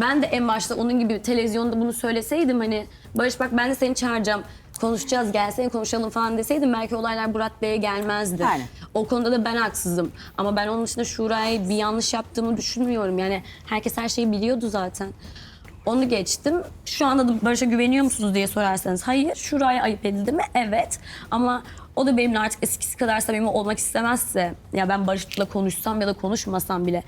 ben de en başta onun gibi televizyonda bunu söyleseydim hani Barış bak ben de seni çağıracağım konuşacağız gelsene konuşalım falan deseydim belki olaylar Murat Bey'e gelmezdi. Yani. O konuda da ben haksızım. Ama ben onun dışında Şura'ya bir yanlış yaptığımı düşünmüyorum. Yani herkes her şeyi biliyordu zaten. Onu geçtim. Şu anda da Barış'a güveniyor musunuz diye sorarsanız hayır. Şuraya ayıp edildi mi? Evet. Ama o da benimle artık eskisi kadar samimi olmak istemezse ya ben Barış'la konuşsam ya da konuşmasam bile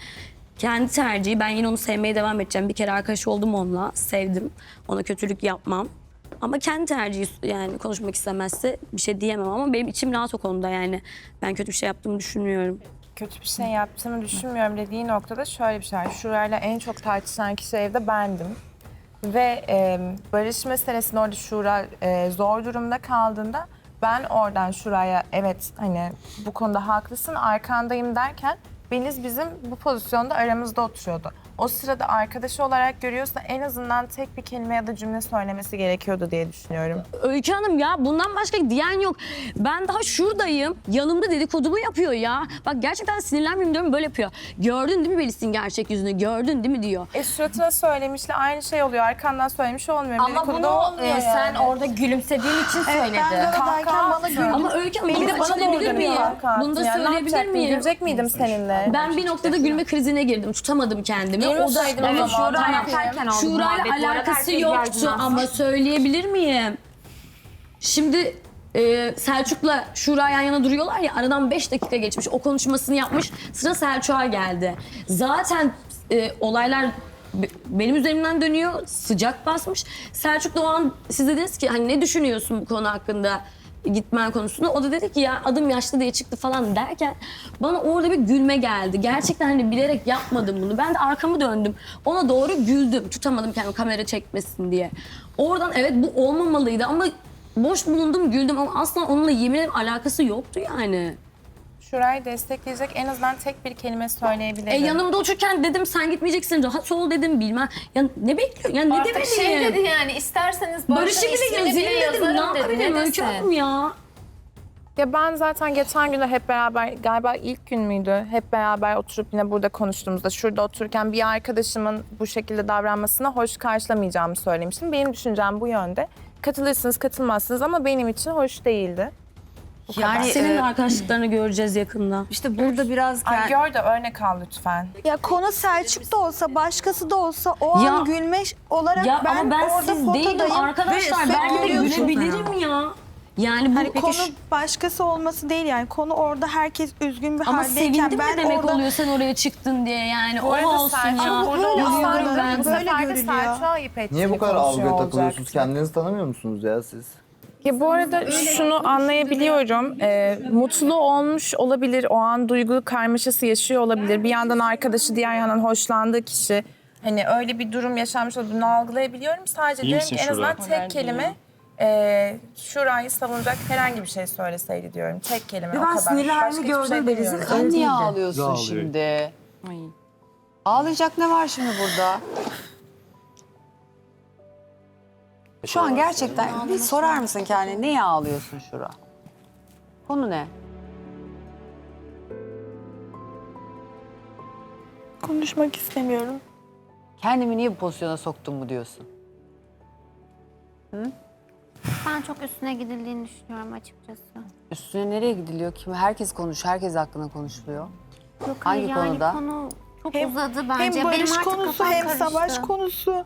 kendi tercihi ben yine onu sevmeye devam edeceğim. Bir kere arkadaş oldum onunla. Sevdim. Ona kötülük yapmam. Ama kendi tercihi yani konuşmak istemezse bir şey diyemem ama benim içim rahat o konuda yani. Ben kötü bir şey yaptığımı düşünmüyorum. kötü bir şey yaptığımı düşünmüyorum dediği noktada şöyle bir şey. Şurayla en çok tartışılan kişi evde bendim. Ve e, barış meselesinde orada Şura e, zor durumda kaldığında ben oradan Şura'ya evet hani bu konuda haklısın arkandayım derken Beniz bizim bu pozisyonda aramızda oturuyordu. O sırada arkadaşı olarak görüyorsa en azından tek bir kelime ya da cümle söylemesi gerekiyordu diye düşünüyorum. Öykü Hanım ya bundan başka diyen yok. Ben daha şuradayım. Yanımda dedikodumu yapıyor ya. Bak gerçekten sinirlenmeyeyim diyorum böyle yapıyor. Gördün değil mi Melis'in gerçek yüzünü? Gördün değil mi diyor. E suratına söylemişle aynı şey oluyor. Arkandan söylemiş olmuyor. Ama Dedikodu bunu olmuyor e, sen yani. orada gülümsediğin için söyledi. Kahkaha bana atıyor. Ama Öykü Hanım Beni bunu de da bana söyleyebilir doğru miyim? Bunu da. Yani söyleyebilir miyim? Gülecek miydim seninle? Ben bir noktada gülme krizine girdim. Tutamadım kendimi. Yürüseydin o Evet, zaman. Şura- Tamam. yaparken oldu Şura'yla muhabbet. Bu arada alakası herkes yoktu ama söyleyebilir miyim? Şimdi e, Selçuk'la Şura yan yana duruyorlar ya aradan 5 dakika geçmiş. O konuşmasını yapmış. Sıra Selçuk'a geldi. Zaten e, olaylar be- benim üzerimden dönüyor. Sıcak basmış. Selçuk da o an siz dediniz ki hani ne düşünüyorsun bu konu hakkında? Gitmen konusunda. O da dedi ki ya adım yaşlı diye çıktı falan derken bana orada bir gülme geldi. Gerçekten hani bilerek yapmadım bunu. Ben de arkamı döndüm. Ona doğru güldüm. Tutamadım kendimi kamera çekmesin diye. Oradan evet bu olmamalıydı ama boş bulundum güldüm ama asla onunla yemin ederim alakası yoktu yani. Şurayı destekleyecek en azından tek bir kelime söyleyebilirim. E yanımda otururken dedim sen gitmeyeceksin rahat ol dedim bilmem. Ya ne bekliyor? Ya ne Artık demeliyim? şey dedi yani isterseniz Barış'ı bile ismini yazayım bile dedim. Ne dedi. yapabilirim Ne Öykü desin? Hanım ya? Ya ben zaten geçen günler hep beraber galiba ilk gün müydü? Hep beraber oturup yine burada konuştuğumuzda şurada otururken bir arkadaşımın bu şekilde davranmasına hoş karşılamayacağımı söylemiştim. Benim düşüncem bu yönde. Katılırsınız katılmazsınız ama benim için hoş değildi. Yani Senin e, arkadaşlıklarını göreceğiz yakında. işte burada biraz Ay gör de örnek al lütfen. Ya konu Selçuk da olsa, başkası da olsa o Ya- an gülme olarak Ya ben, ama ben orada siz değilim arkadaşlar. Ve Belki de gülebilirim ya. Yani bu Hani peki konu şu- başkası olması değil yani konu orada herkes üzgün bir ama haldeyken sevindim ben mi demek orada oluyor sen oraya çıktın diye yani. O olsun Selçuk ya. burada Böyle olsaydı algılanıyor, bu böyle sefer de görülüyor. Selçuk'a ayıp ettiğini Niye bu kadar algıya takılıyorsunuz? olacaktı. Kendinizi tanımıyor musunuz ya siz? Ya bu arada şunu anlayabiliyorum. Ee, mutlu olmuş olabilir. O an duygu karmaşası yaşıyor olabilir. Bir yandan arkadaşı, diğer yandan hoşlandığı kişi. Hani öyle bir durum yaşanmış olabilir. Bunu algılayabiliyorum. Sadece diyorum ki en azından tek kelime e, Şura'yı savunacak herhangi bir şey söyleseydi diyorum. Tek kelime o ben kadar. sinirli Başka halini hiçbir şey gördüm Deniz'in. demiyorum. Sen niye ağlıyorsun şimdi? Ağlayacak ne var şimdi burada? Şu an gerçekten bir sorar mısın kendine niye ağlıyorsun Şura? Konu ne? konuşmak istemiyorum. Kendimi niye bu pozisyona soktum mu diyorsun? Ben çok üstüne gidildiğini düşünüyorum açıkçası. Üstüne nereye gidiliyor? Kim? Herkes konuş, herkes hakkında konuşuluyor. Yok Hangi yani konuda? konu çok Hem- uzadı bence. Hem barış Benim artık konusu kafam hem karıştı. savaş konusu.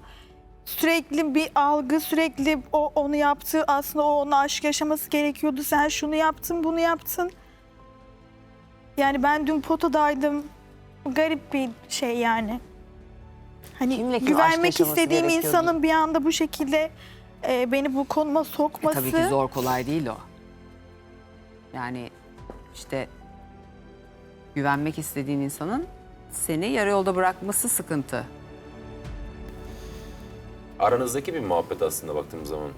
Sürekli bir algı, sürekli o onu yaptı. Aslında o ona aşk yaşaması gerekiyordu. Sen şunu yaptın, bunu yaptın. Yani ben dün potadaydım. Garip bir şey yani. Hani Kimle kim aşk güvenmek yaşaması istediğim gerekiyordu? insanın bir anda bu şekilde e, beni bu konuma sokması. Tabii ki zor kolay değil o. Yani işte güvenmek istediğin insanın seni yarı yolda bırakması sıkıntı. Aranızdaki bir muhabbet aslında baktığımız zaman.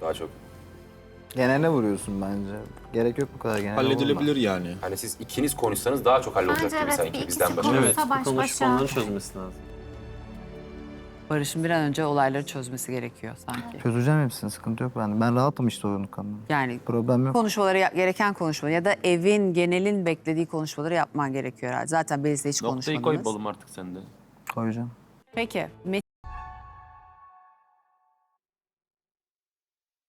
Daha çok. Geneline vuruyorsun bence. Gerek yok bu kadar genel Halledilebilir yani. Hani siz ikiniz konuşsanız daha çok hallolacak Bence gibi evet bir sanki ikisi bizden başka. konuşsa baş başa. çözmesi lazım. Barış'ın bir an önce olayları çözmesi gerekiyor sanki. Çözeceğim hepsini sıkıntı yok bende. Ben rahatım işte oyunu kanunu. Yani Problem yok. konuşmaları yap- gereken konuşmaları ya da evin genelin beklediği konuşmaları yapman gerekiyor herhalde. Zaten Beliz'le hiç Noktayı koy konuşmadınız. balım artık sende. Koyacağım. Peki.